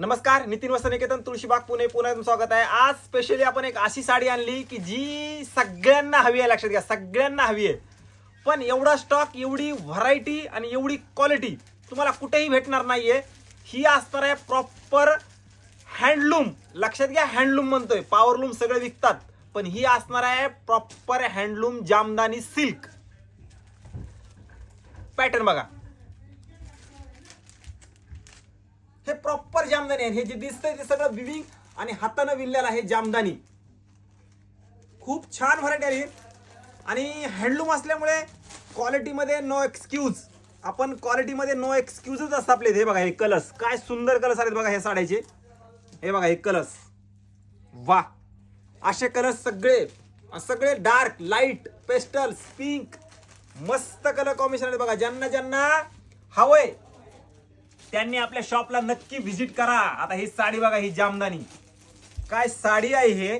नमस्कार नितीन वस्त निकेतन तुळशीबाग पुणे पुन्हा स्वागत आहे. आज स्पेशली आपण एक अशी साडी आणली की जी सगळ्यांना हवी आहे लक्षात घ्या सगळ्यांना हवी आहे. पण एवढा स्टॉक एवढी व्हरायटी आणि एवढी क्वालिटी तुम्हाला कुठेही भेटणार नाहीये. ही असणार आहे प्रॉपर हँडलूम लक्षात घ्या हँडलूम म्हणतोय. पॉवरलूम सगळे विकतात. पण ही असणार आहे proper handloom Jamdani silk pattern बघा. हे प्रॉपर जामदानी आहे. हे जे दिसतंय ते सगळं विविंग आणि हातानं विणलेलं आहे जामदानी खूप छान व्हरायटी आली. आणि हँडलूम असल्यामुळे क्वालिटीमध्ये नो एक्सक्यूज आपण क्वालिटीमध्ये नो एक्सक्यूजच असतात आपले. हे बघा हे कलर्स काय सुंदर कलर्स आहेत बघा हे साड्याचे. हे बघा हे कलर्स वा असे कलर्स सगळे सगळे डार्क लाइट पेस्टल्स पिंक मस्त कलर कॉम्बिनेशन आहेत बघा. ज्यांना ज्यांना हवंय त्यांनी आपल्या शॉपला नक्की व्हिजिट करा. आता ही साडी बघा ही जामदानी काय साडी आहे हे?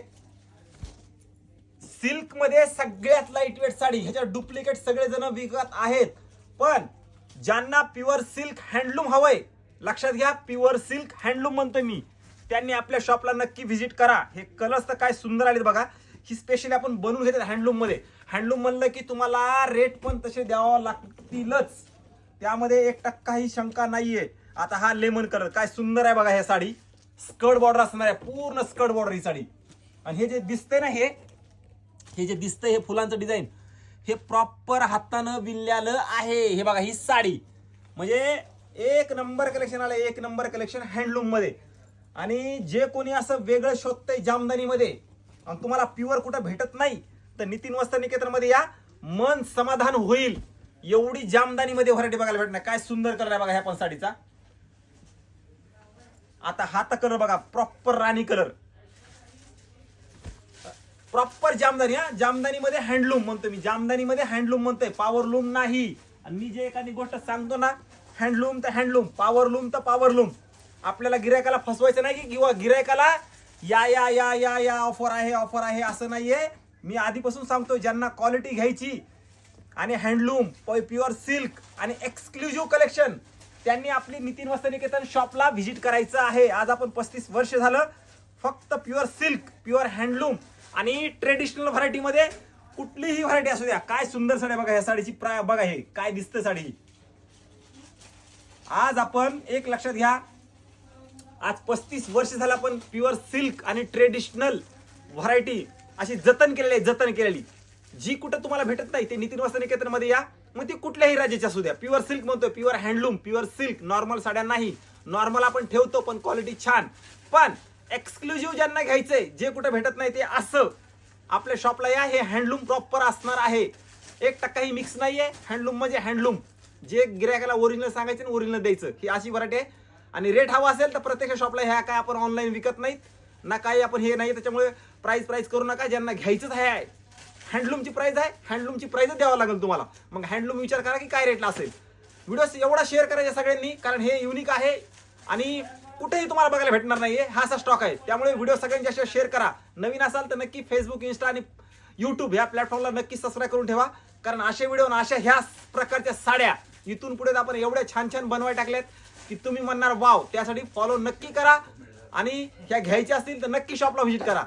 सिल्कमध्ये सगळ्यात लाइट वेट साडी. ह्याच्या डुप्लिकेट सगळे जण विकत आहेत. पण ज्यांना प्युअर सिल्क हँडलूम हवंय लक्षात घ्या प्युअर सिल्क हँडलूम म्हणतोय मी. त्यांनी आपल्या शॉपला नक्की व्हिजिट करा. हे कलर्स तर काय सुंदर आलेत बघा. ही स्पेशली आपण बनवून घेतात हँडलूममध्ये. हँडलूम म्हणलं की तुम्हाला रेट पण तसे द्यावं लागतीलच. त्यामध्ये एक टक्काही शंका नाहीये. आता हा लेमन कलर काय सुंदर आहे बघा हे साडी. स्कर्ट बॉर्डर असणार आहे पूर्ण स्कर्ट बॉर्डर ही साडी. आणि हे जे दिसतंय ना हे हे जे दिसतंय हे फुलांचं डिझाईन हे प्रॉपर हातानं विणलेलं आहे. हे बघा ही साडी. म्हणजे एक नंबर कलेक्शन आलं एक नंबर कलेक्शन हँडलूममध्ये. आणि जे कोणी असं वेगळं शोधतंय जामदानीमध्ये आणि तुम्हाला प्युअर कुठं भेटत नाही तर नितीन वस्त्र निकेतनमध्ये या. मन समाधान होईल. एवढी जामदानीमध्ये व्हरायटी बघायला भेटणार. काय सुंदर कलर आहे बघा ह्या पण साडीचा. आता हात कलर बघा प्रॉपर राणी कलर प्रॉपर जामदानी हा? जामदानी मध्ये हँडलूम म्हणतो मी. जामदानी मध्ये हँडलूम म्हणतोय पॉवरलूम नाही. आणि मी जे एखादी गोष्ट सांगतो ना हँडलूम तर हँडलूम पॉवरलूम तर पॉवरलूम आपल्याला गिरायकाला फसवायचं नाही की किंवा गिरायकाला या या या या या ऑफर आहे ऑफर आहे असं नाहीये. मी आधीपासून सांगतो ज्यांना क्वालिटी घ्यायची आणि हँडलूम प्युअर सिल्क आणि एक्सक्लुझिव्ह कलेक्शन त्यांनी आपली नितीन वस्त्र निकेतन शॉपला व्हिजिट करायचं आहे. आज आपण पस्तीस वर्ष झालं. फक्त प्युअर सिल्क प्युअर हँडलूम आणि ट्रेडिशनल व्हरायटीमध्ये कुठलीही व्हरायटी असू द्या. काय सुंदर साडी बघा या साडीची प्राय बघा हे काय दिसतं साडी ही. आज आपण एक लक्षात घ्या. आज पस्तीस वर्ष झालं आपण प्युअर सिल्क आणि ट्रेडिशनल व्हरायटी अशी जतन केलेली आहे जतन केलेली. जी कुठं तुम्हाला भेटत नाही ते नितीन वस्त्र निकेतनमध्ये या. मग ती कुठल्याही राजाची असू द्या. प्युअर सिल्क म्हणतो pure handloom pure silk normal साड्या नाही. नॉर्मल आपण ठेवतो पण क्वालिटी छान. पण एक्सक्लुझिव्ह ज्यांना घ्यायचंय जे कुठं भेटत नाही ते असं. आपल्या शॉपला या हे हँडलूम प्रॉपर असणार आहे. एक टक्काही मिक्स नाहीये. हँडलूम म्हणजे हँडलूम जे गिरायकाला ओरिजिनल सांगायचं ना ओरिजिनल द्यायचं. ही अशी व्हरायटी आहे. आणि रेट हवा असेल तर प्रत्येक शॉपला ह्या काय आपण ऑनलाईन विकत नाहीत. ना काही आपण हे नाही त्याच्यामुळे प्राईस प्राईस करू नका. ज्यांना घ्यायचंच आहे हँडलूमची प्राइस आहे. हँडलूमची प्राईजच द्यावं लागेल तुम्हाला. मग हँडलूम विचार करा की काय रेटला असेल. व्हिडिओ एवढा शेअर करायचा सगळ्यांनी कारण हे युनिक आहे आणि कुठेही तुम्हाला बघायला भेटणार नाही हा असा स्टॉक आहे. त्यामुळे व्हिडिओ सगळ्यांच्या शेअर करा. नवीन असाल तर नक्की फेसबुक इन्स्टा आणि यूट्यूब ह्या प्लॅटफॉर्मला नक्की सबस्क्राईब करून ठेवा. कारण असे व्हिडिओ आणि अशा ह्या प्रकारच्या साड्या इथून पुढे आपण एवढ्या छान छान बनवाय टाकल्यात की तुम्ही म्हणणार वाव त्यासाठी फॉलो नक्की करा. आणि ह्या घ्यायच्या असतील तर नक्की शॉपला व्हिजिट करा.